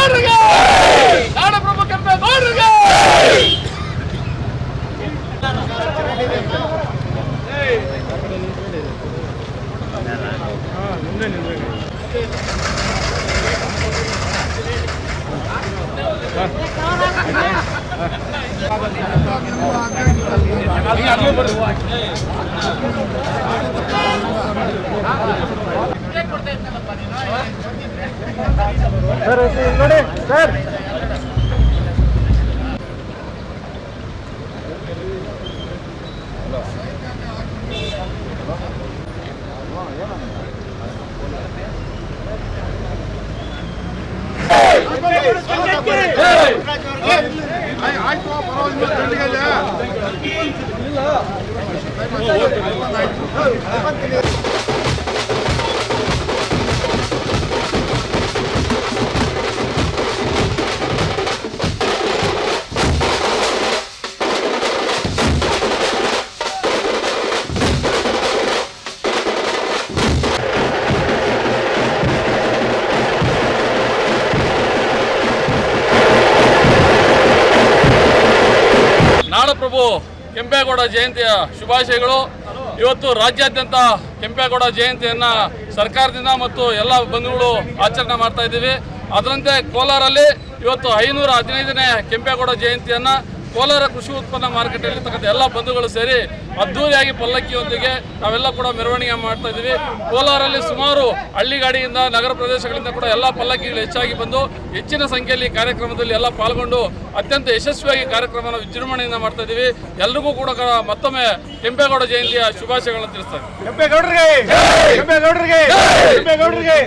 ನೋಡ್ರಿಗೆ ನಾಡಪ್ರಭು ಕಂಪೆ ನೋಡ್ರಿಗೆ ಬರ್ತೀವಿ ಸರ್ ನೋಡಿ ಸರ್ ನಾಡಪ್ರಭು ಕೆಂಪೇಗೌಡ ಜಯಂತಿಯ ಶುಭಾಶಯಗಳು. ಇವತ್ತು ರಾಜ್ಯಾದ್ಯಂತ ಕೆಂಪೇಗೌಡ ಜಯಂತಿಯನ್ನ ಸರ್ಕಾರದಿಂದ ಮತ್ತು ಎಲ್ಲ ಬಂಧುಗಳು ಆಚರಣೆ ಮಾಡ್ತಾ ಇದ್ದೀವಿ. ಅದರಂತೆ ಕೋಲಾರಲ್ಲಿ ಇವತ್ತು ಐನೂರ ಹದಿನೈದನೇ ಕೆಂಪೇಗೌಡ ಜಯಂತಿಯನ್ನ ಕೋಲಾರ ಕೃಷಿ ಉತ್ಪನ್ನ ಮಾರುಕಟ್ಟೆಯಲ್ಲಿರ್ತಕ್ಕಂಥ ಎಲ್ಲ ಬಂಧುಗಳು ಸೇರಿ ಅದ್ದೂರಿಯಾಗಿ ಪಲ್ಲಕ್ಕಿಯೊಂದಿಗೆ ನಾವೆಲ್ಲ ಕೂಡ ಮೆರವಣಿಗೆ ಮಾಡ್ತಾ ಇದ್ದೀವಿ. ಕೋಲಾರಲ್ಲಿ ಸುಮಾರು ಹಳ್ಳಿಗಾಡಿಯಿಂದ ನಗರ ಪ್ರದೇಶಗಳಿಂದ ಕೂಡ ಎಲ್ಲ ಪಲ್ಲಕ್ಕಿಗಳು ಹೆಚ್ಚಾಗಿ ಬಂದು ಹೆಚ್ಚಿನ ಸಂಖ್ಯೆಯಲ್ಲಿ ಕಾರ್ಯಕ್ರಮದಲ್ಲಿ ಎಲ್ಲ ಪಾಲ್ಗೊಂಡು ಅತ್ಯಂತ ಯಶಸ್ವಿಯಾಗಿ ಕಾರ್ಯಕ್ರಮವನ್ನು ವಿಜೃಂಭಣೆಯಿಂದ ಮಾಡ್ತಾ ಇದ್ದೀವಿ. ಎಲ್ರಿಗೂ ಕೂಡ ಮತ್ತೊಮ್ಮೆ ಕೆಂಪೇಗೌಡ ಜಯಂತಿಯ ಶುಭಾಶಯಗಳನ್ನು ತಿಳಿಸ್ತಾರೆ ಇದ್ದೀವಿ